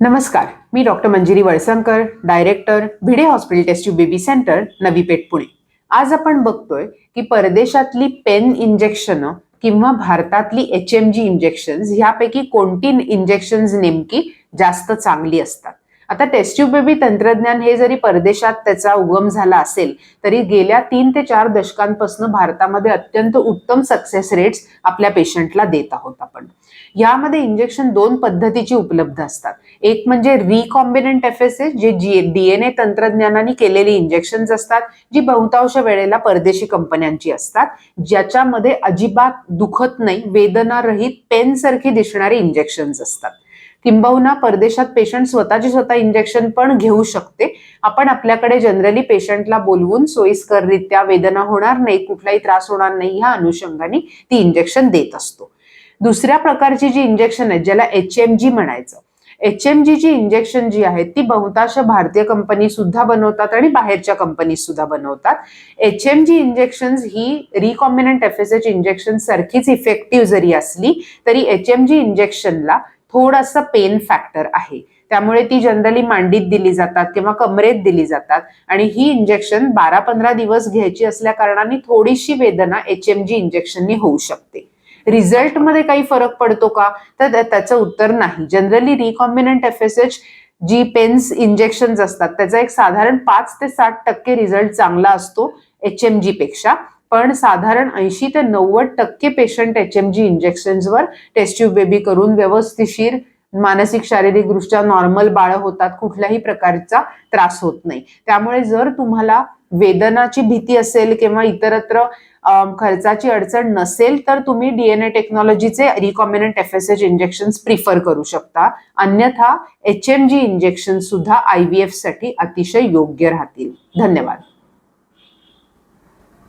नमस्कार मी doctor Manjiri Valsankar director Bhide hospital test baby centre Navi Peth Pune. आज आपण बघतोय की परदेशातली पेन इंजेक्शन किंवा भारतातली एच एम जी इंजेक्शन ह्यापैकी कोणती इंजेक्शन नेमकी जास्त चांगली असतात? आता टेस्ट्यूब बेबी तंत्रज्ञान हे जरी परदेशात त्याचा उगम झाला असेल तरी गेल्या तीन ते चार दशकांपासून भारतामध्ये अत्यंत उत्तम सक्सेस रेट्स आपल्या पेशंटला देत आहोत आपण. यामध्ये इंजेक्शन दोन पद्धतीची उपलब्ध असतात. एक म्हणजे रिकॉम्बिनंट एफ एस एस जे जी डीएनए तंत्रज्ञानाने केलेली इंजेक्शन असतात जी बहुतांश वेळेला परदेशी कंपन्यांची असतात. ज्याच्यामध्ये अजिबात दुखत नाही वेदनारहित पेनसारखी दिसणारी इंजेक्शन्स असतात. किंबहुना परदेशात पेशंट स्वतःची स्वतः इंजेक्शन पण घेऊ शकते. आपण आपल्याकडे जनरली पेशंटला बोलवून सोयीस्कररित्या वेदना होणार नाही कुठलाही त्रास होणार नाही ह्या अनुषंगाने ती इंजेक्शन देत असतो. दुसऱ्या प्रकारची जी इंजेक्शन आहेत ज्याला एच एम जी म्हणायचं. एच एम जी ची इंजेक्शन जी आहेत ती बहुतांश भारतीय कंपनी सुद्धा बनवतात आणि बाहेरच्या कंपनी सुद्धा बनवतात. एच एम जी इंजेक्शन ही recombinant F S H injection सारखीच इफेक्टिव्ह जरी असली तरी एच एम जी इंजेक्शनला थोडासा पेन फॅक्टर आहे. त्यामुळे ती जनरली मांडीत दिली जातात किंवा कमरेत दिली जातात. आणि ही इंजेक्शन बारा पंधरा दिवस घ्यायची असल्या कारणाने थोडीशी वेदना एच एम जी इंजेक्शननी होऊ शकते. रिझल्टमध्ये काही फरक पडतो का? तर त्याचं उत्तर नाही. Generally recombinant F S H G pens injection असतात त्याचा एक साधारण पाच ते साठ टक्के रिझल्ट चांगला असतो एच एम जी पेक्षा. पण साधारण ऐंशी ते नव्वद टक्के पेशंट एच एम जी इंजेक्शन्सवर टेस्ट्यूब बेबी करून व्यवस्थिशीर मानसिक शारीरिक दृष्ट्या नॉर्मल बाळ होतात कुठल्याही प्रकारचा त्रास होत नाही. त्यामुळे जर तुम्हाला वेदनाची भीती असेल किंवा इतरत्र खर्चाची अडचण नसेल तर तुम्ही DNA टेक्नॉलॉजीचे recombinant F S H injection prefer करू शकता. अन्यथा एच एम जी इंजेक्शन सुद्धा आय व्ही एफसाठी अतिशय योग्य राहतील. धन्यवाद.